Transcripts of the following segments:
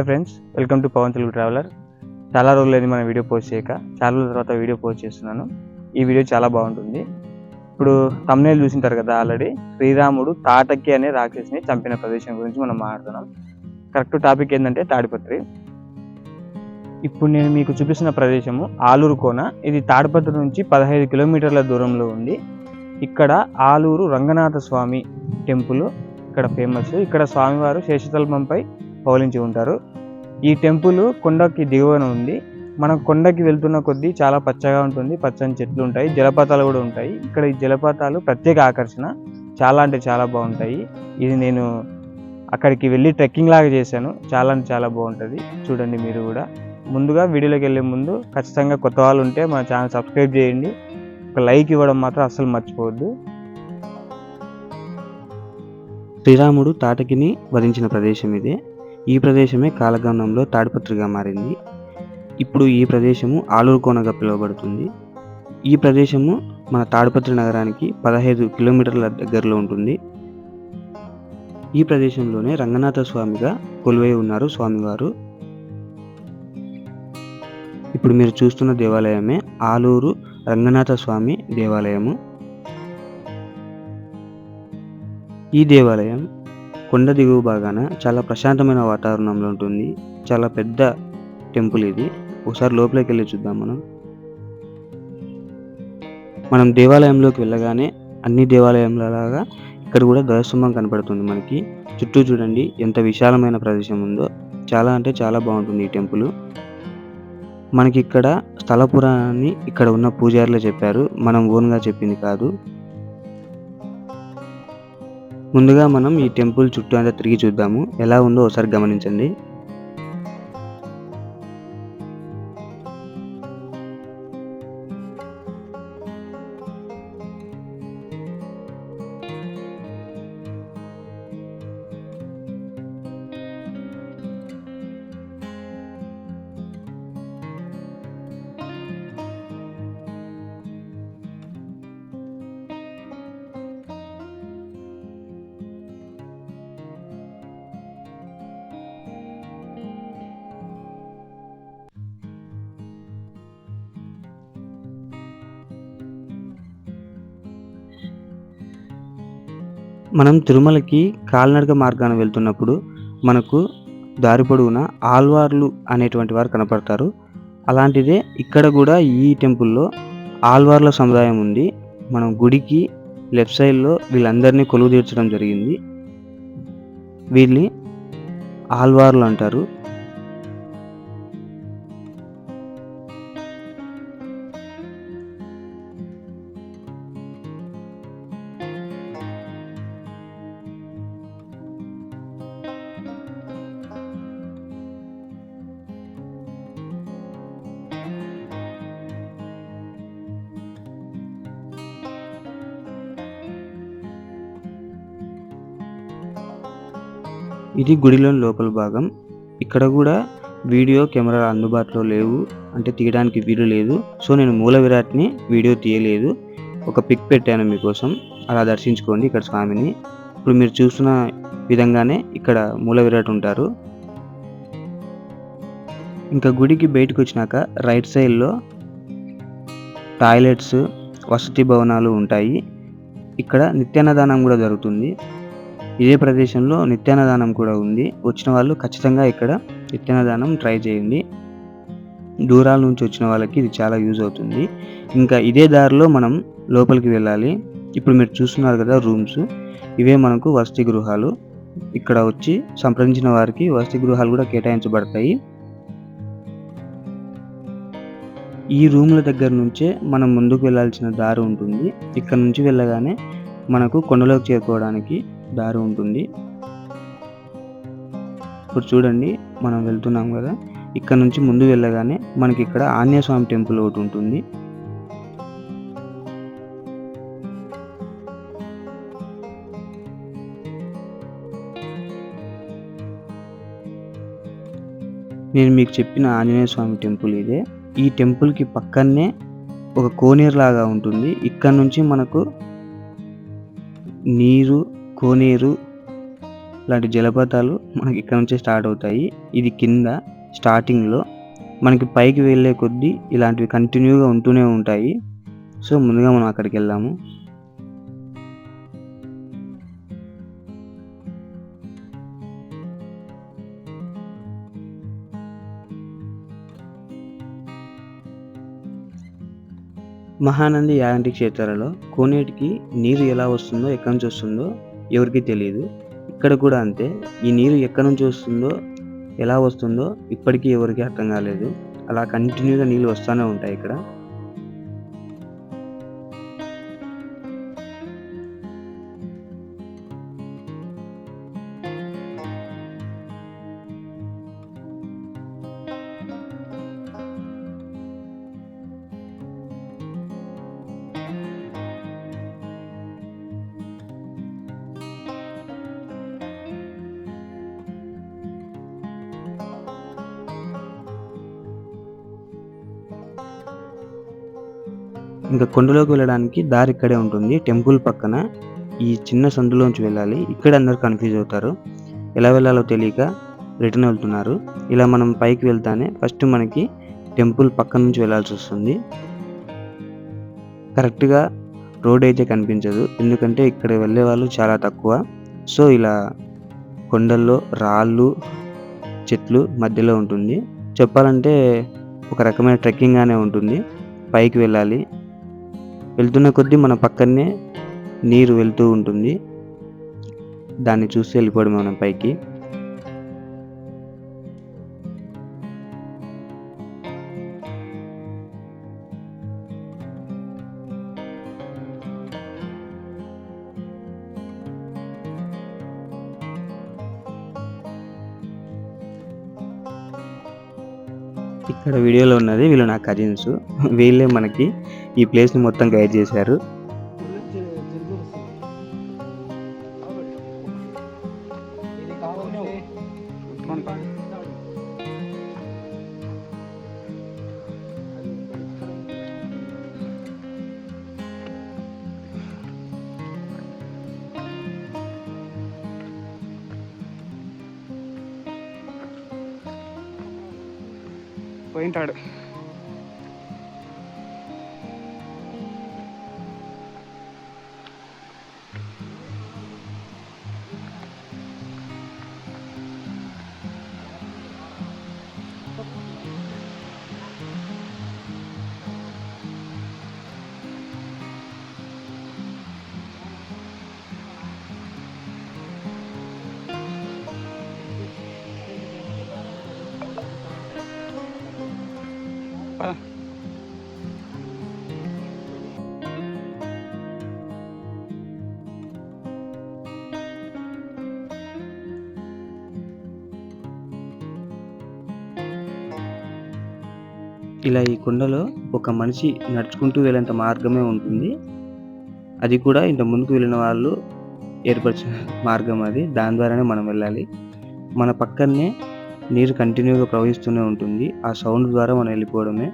Hi friends welcome to Pavan Telugu traveller. చాలా రోజులైంది మన వీడియో పోస్ట్ చేయక చాలా రోజుల తర్వాత వీడియో పోస్ట్ చేస్తున్నాను. ఈ వీడియో చాలా బాగుంటుంది. ఇప్పుడు తమ్నేల్ చూసింటారు కదా ఆల్రెడీ శ్రీరాముడు తాటకి అనే రాక్షసిని చంపిన ప్రదేశం గురించి మనం మాట్లాడుతున్నాం. కరెక్ట్ టాపిక్ ఏంటంటే తాడిపత్రి. ఇప్పుడు నేను మీకు చూపిస్తున్న ప్రదేశము ఆలూరు కోన. ఇది తాడిపత్రి నుంచి పదహైదు కిలోమీటర్ల దూరంలో ఉంది. ఇక్కడ ఆలూరు రంగనాథ స్వామి టెంపుల్ ఇక్కడ ఫేమస్ ఇక్కడ స్వామివారు శేషతల్పంపై పౌలించి ఉంటారు. ఈ టెంపుల్ కొండకి దిగువన ఉంది. మనం కొండకి వెళ్తున్న కొద్దీ చాలా పచ్చగా ఉంటుంది. పచ్చని చెట్లు ఉంటాయి. జలపాతాలు కూడా ఉంటాయి. ఇక్కడ ఈ జలపాతాలు ప్రత్యేక ఆకర్షణ. చాలా అంటే చాలా బాగుంటాయి. ఇది నేను అక్కడికి వెళ్ళి ట్రెక్కింగ్ లాగా చేశాను. చాలా అంటే చాలా బాగుంటుంది. చూడండి మీరు కూడా. ముందుగా వీడియోలోకి వెళ్ళే ముందు ఖచ్చితంగా కొత్త వాళ్ళు ఉంటే మన ఛానల్ సబ్స్క్రైబ్ చేయండి. ఒక లైక్ ఇవ్వడం మాత్రం అస్సలు మర్చిపోవద్దు. శ్రీరాముడు తాటకిని వధించిన ప్రదేశం ఇదే. ఈ ప్రదేశమే కాలగమనంలో తాడిపత్రిగా మారింది. ఇప్పుడు ఈ ప్రదేశము ఆలూరు కోనగా పిలువబడుతుంది. ఈ ప్రదేశము మన తాడిపత్రి నగరానికి పదహైదు కిలోమీటర్ల దగ్గరలో ఉంటుంది. ఈ ప్రదేశంలోనే రంగనాథ స్వామిగా కొలువై ఉన్నారు స్వామివారు. ఇప్పుడు మీరు చూస్తున్న దేవాలయమే ఆలూరు రంగనాథ స్వామి దేవాలయము. ఈ దేవాలయం కొండ దిగువ భాగాన చాలా ప్రశాంతమైన వాతావరణంలో ఉంటుంది. చాలా పెద్ద టెంపుల్ ఇది. ఒకసారి లోపలికి వెళ్ళి చూద్దాం మనం. మనం దేవాలయంలోకి వెళ్ళగానే అన్ని దేవాలయంలాగా ఇక్కడ కూడా ధ్వజస్తంభం కనపడుతుంది మనకి. చుట్టూ చూడండి ఎంత విశాలమైన ప్రదేశం ఉందో. చాలా అంటే చాలా బాగుంటుంది ఈ టెంపుల్. మనకి ఇక్కడ స్థల పురాణాన్ని ఇక్కడ ఉన్న పూజారులే చెప్పారు. మనం ఓన్గా చెప్పింది కాదు. ముందుగా మనం ఈ టెంపుల్ చుట్టూ అంతా తిరిగి చూద్దాము. ఎలా ఉందో ఒకసారి గమనించండి. మనం తిరుమలకి కాలినడక మార్గాన వెళ్తున్నప్పుడు మనకు దారి పొడవునా ఆల్వార్లు అనేటువంటి వారు కనపడతారు. అలాంటిదే ఇక్కడ కూడా ఈ టెంపుల్లో ఆల్వార్ల సముదాయం ఉంది. మనం గుడికి లెఫ్ట్ సైడ్లో వీళ్ళందరినీ కొలువు తీర్చడం జరిగింది. వీళ్ళని ఆల్వార్లు అంటారు. ఇది గుడిలోని లోపల భాగం. ఇక్కడ కూడా వీడియో కెమెరా అందుబాటులో లేవు. అంటే తీయడానికి వీలు లేదు. సో నేను మూల విరాట్ని వీడియో తీయలేదు. ఒక పిక్ పెట్టాను మీకోసం. అలా దర్శించుకోండి ఇక్కడ స్వామిని. ఇప్పుడు మీరు చూసిన విధంగానే ఇక్కడ మూల విరాట్ ఉంటారు. ఇంకా గుడికి బయటకు వచ్చినాక రైట్ సైడ్లో టాయిలెట్స్ వసతి భవనాలు ఉంటాయి. ఇక్కడ నిత్యాన్నదానం కూడా జరుగుతుంది. ఇదే ప్రదేశంలో నిత్యాన్నదానం కూడా ఉంది. వచ్చిన వాళ్ళు ఖచ్చితంగా ఇక్కడ నిత్యాన్నదానం ట్రై చేయండి. దూరాల నుంచి వచ్చిన వాళ్ళకి ఇది చాలా యూజ్ అవుతుంది. ఇంకా ఇదే దారిలో మనం లోపలికి వెళ్ళాలి. ఇప్పుడు మీరు చూస్తున్నారు కదా రూమ్స్. ఇవే మనకు వసతి గృహాలు. ఇక్కడ వచ్చి సంప్రదించిన వారికి వసతి గృహాలు కూడా కేటాయించబడతాయి. ఈ రూమ్ల దగ్గర నుంచే మనం ముందుకు వెళ్ళాల్సిన దారి ఉంటుంది. ఇక్కడ నుంచి వెళ్ళగానే మనకు కొండలోకి చేరుకోవడానికి దారి ఉంటుంది. ఇప్పుడు చూడండి మనం వెళ్తున్నాం కదా. ఇక్కడ నుంచి ముందు వెళ్ళగానే మనకి ఇక్కడ ఆంజనేయస్వామి టెంపుల్ ఒకటి ఉంటుంది. నేను మీకు చెప్పిన ఆంజనేయ స్వామి టెంపుల్ ఇదే. ఈ టెంపుల్కి పక్కనే ఒక కోనేరు లాగా ఉంటుంది. ఇక్కడ నుంచి మనకు నీరు కోనేరు లాంటి జలపాతాలు మనకి ఇక్కడ నుంచే స్టార్ట్ అవుతాయి. ఇది కింద స్టార్టింగ్లో మనకి పైకి వెళ్ళే కొద్దీ ఇలాంటివి కంటిన్యూగా ఉంటూనే ఉంటాయి. సో ముందుగా మనం అక్కడికి వెళ్దాము. మహానంది యాగంటి క్షేత్రాలలో కోనేటికి నీరు ఎలా వస్తుందో ఎక్కడి నుంచి వస్తుందో ఎవరికీ తెలియదు ఇక్కడ కూడా అంతే. ఈ నీరు ఎక్కడి నుంచి వస్తుందో ఎలా వస్తుందో ఇప్పటికీ ఎవరికీ అర్థం కాలేదు. అలా కంటిన్యూగా నీళ్ళు వస్తూనే ఉంటాయి ఇక్కడ. ఇంకా కొండలోకి వెళ్ళడానికి దారి ఇక్కడే ఉంటుంది. టెంపుల్ పక్కన ఈ చిన్న సందులోంచి వెళ్ళాలి. ఇక్కడ అందరు కన్ఫ్యూజ్ అవుతారు. ఎలా వెళ్ళాలో తెలియక రిటర్న్ వెళ్తున్నారు. ఇలా మనం పైకి వెళ్తానే ఫస్ట్ మనకి టెంపుల్ పక్క నుంచి వెళ్ళాల్సి వస్తుంది. కరెక్ట్గా రోడ్ అయితే కనిపించదు. ఎందుకంటే ఇక్కడ వెళ్ళే వాళ్ళు చాలా తక్కువ. సో ఇలా కొండల్లో రాళ్ళు చెట్లు మధ్యలో ఉంటుంది. చెప్పాలంటే ఒక రకమైన ట్రెక్కింగ్గానే ఉంటుంది. పైకి వెళ్ళాలి. వెళ్తున్న కొద్దీ మన పక్కనే నీరు వెళ్తూ ఉంటుంది. దాన్ని చూసి వెళ్ళిపోవడం మనం పైకి. ఇక్కడ వీడియోలో ఉన్నది వీళ్ళు నా కజిన్స్ వీళ్ళే మనకి ఈ ప్లేస్ని మొత్తం గైడ్ చేశారు. పోయింటాడు. ఇలా ఈ కొండలో ఒక మనిషి నడుచుకుంటూ వెళ్ళేంత మార్గమే ఉంటుంది. అది కూడా ఇంత ముందుకు వెళ్ళిన వాళ్ళు ఏర్పరిచిన మార్గం అది. దాని ద్వారానే మనం వెళ్ళాలి. మన పక్కనే నీరు కంటిన్యూగా ప్రవహిస్తూనే ఉంటుంది. ఆ సౌండ్ ద్వారా మనం వెళ్ళిపోవడమే.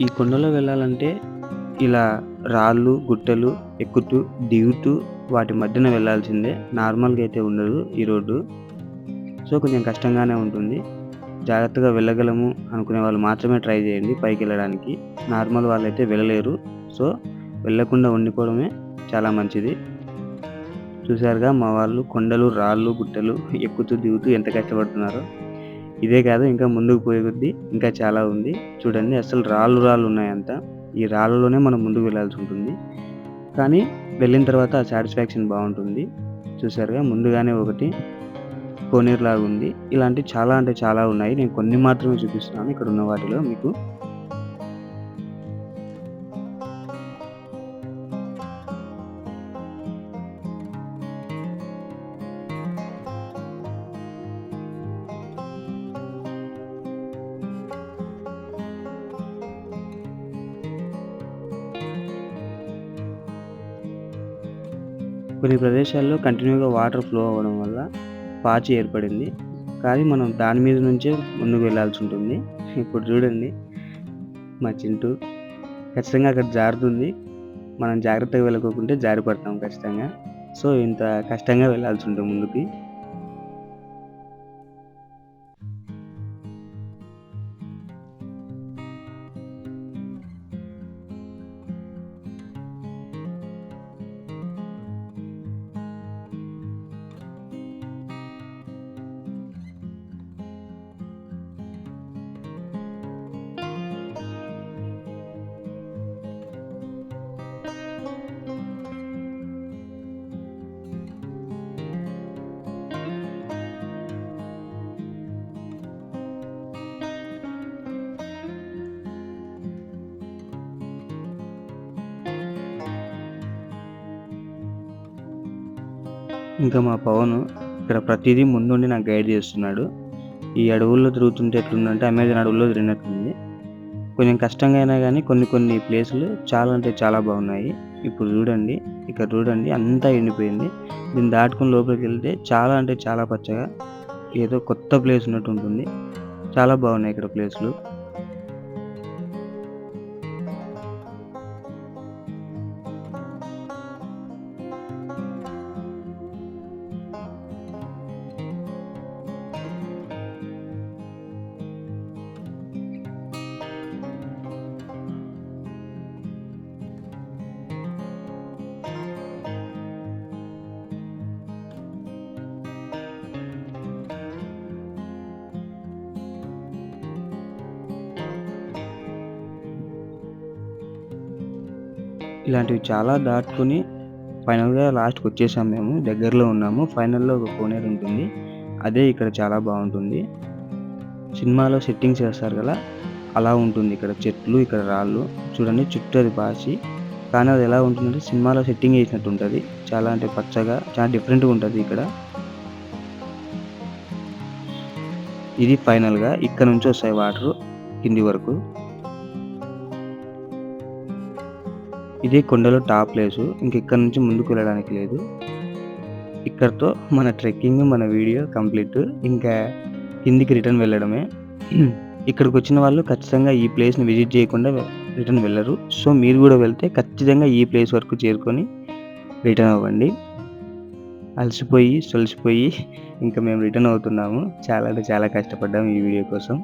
ఈ కొండలో వెళ్ళాలంటే ఇలా రాళ్ళు గుట్టలు ఎక్కుతూ దిగుతూ వాటి మధ్యన వెళ్ళాల్సిందే. నార్మల్గా అయితే ఉండదు ఈ రోడ్డు. సో కొంచెం కష్టంగానే ఉంటుంది. జాగ్రత్తగా వెళ్ళగలము అనుకునే వాళ్ళు మాత్రమే ట్రై చేయండి పైకి వెళ్ళడానికి. నార్మల్ వాళ్ళైతే వెళ్ళలేరు. సో వెళ్ళకుండా ఉండిపోవడమే చాలా మంచిది. చూసారుగా మా వాళ్ళు కొండలు రాళ్ళు గుట్టలు ఎక్కుతూ దిగుతూ ఎంత కష్టపడుతున్నారో. ఇదే కాదు ఇంకా ముందుకు పోయే కొద్ది ఇంకా చాలా ఉంది. చూడండి అసలు రాళ్ళు రాళ్ళు ఉన్నాయంతా ఈ రాళ్ళలోనే మనం ముందుకు వెళ్ళాల్సి ఉంటుంది. కానీ వెళ్ళిన తర్వాత ఆ సాటిస్ఫాక్షన్ బాగుంటుంది. చూసారుగా ముందుగానే ఒకటి కోనేరులాగా ఉంది ఇలాంటి చాలా అంటే చాలా ఉన్నాయి. నేను కొన్ని మాత్రమే చూపిస్తున్నాను. ఇక్కడ ఉన్న వాటిలో మీకు కొన్ని ప్రదేశాల్లో కంటిన్యూగా వాటర్ ఫ్లో అవ్వడం వల్ల పాచి ఏర్పడింది. కానీ మనం దాని మీద నుంచే ముందుకు వెళ్ళాల్సి ఉంటుంది. ఇప్పుడు చూడండి మా చింటూ ఖచ్చితంగా అక్కడ జారుతుంది. మనం జాగ్రత్తగా వెళ్ళకోకుంటే జారిపడతాం ఖచ్చితంగా. సో ఇంత కష్టంగా వెళ్ళాల్సి ఉంటుంది ముందుకి. ఇంకా మా పవన్ ఇక్కడ ప్రతిదీ ముందుండి నాకు గైడ్ చేస్తున్నాడు. ఈ అడవుల్లో తిరుగుతుంటే ఎట్లుందంటే అమెజాన్ అడవుల్లో తిరిగినట్లుంది. కొంచెం కష్టంగా అయినా కానీ కొన్ని కొన్ని ప్లేసులు చాలా అంటే చాలా బాగున్నాయి. ఇప్పుడు చూడండి ఇక్కడ చూడండి అంతా ఎండిపోయింది. దీన్ని దాటుకుని లోపలికి వెళ్తే చాలా అంటే చాలా పచ్చగా ఏదో కొత్త ప్లేస్ ఉన్నట్టు ఉంటుంది. చాలా బాగున్నాయి ఇక్కడ ప్లేసులు. ఇలాంటివి చాలా దాటుకుని ఫైనల్గా లాస్ట్కి వచ్చేసాం మేము. దగ్గరలో ఉన్నాము. ఫైనల్లో ఒక కోనేరు ఉంటుంది. అదే ఇక్కడ చాలా బాగుంటుంది. సినిమాలో సెట్టింగ్స్ చేస్తారు కదా? అలా ఉంటుంది ఇక్కడ చెట్లు ఇక్కడ రాళ్ళు. చూడండి చుట్టూ అది పాచి. కానీ అది ఎలా ఉంటుందంటే సినిమాలో సెట్టింగ్ చేసినట్టు ఉంటుంది. చాలా అంటే పచ్చగా చాలా డిఫరెంట్గా ఉంటుంది ఇక్కడ. ఇది ఫైనల్గా ఇక్కడ నుంచి వస్తాయి వాటర్ కింది వరకు. ఇది కొండలో టాప్ ప్లేసు. ఇంకెక్కడి ఇక్కడ నుంచి ముందుకు వెళ్ళడానికి లేదు. ఇక్కడతో మన ట్రెక్కింగ్ మన వీడియో కంప్లీట్. ఇంకా కిందికి రిటర్న్ వెళ్ళడమే. ఇక్కడికి వచ్చిన వాళ్ళు ఖచ్చితంగా ఈ ప్లేస్ని విజిట్ చేయకుండా రిటర్న్ వెళ్ళరు. సో మీరు కూడా వెళ్తే ఖచ్చితంగా ఈ ప్లేస్ వరకు చేరుకొని రిటర్న్ అవ్వండి. అలసిపోయి సొలిసిపోయి ఇంకా మేము రిటర్న్ అవుతున్నాము. చాలా అంటే చాలా కష్టపడ్డాము ఈ వీడియో కోసం.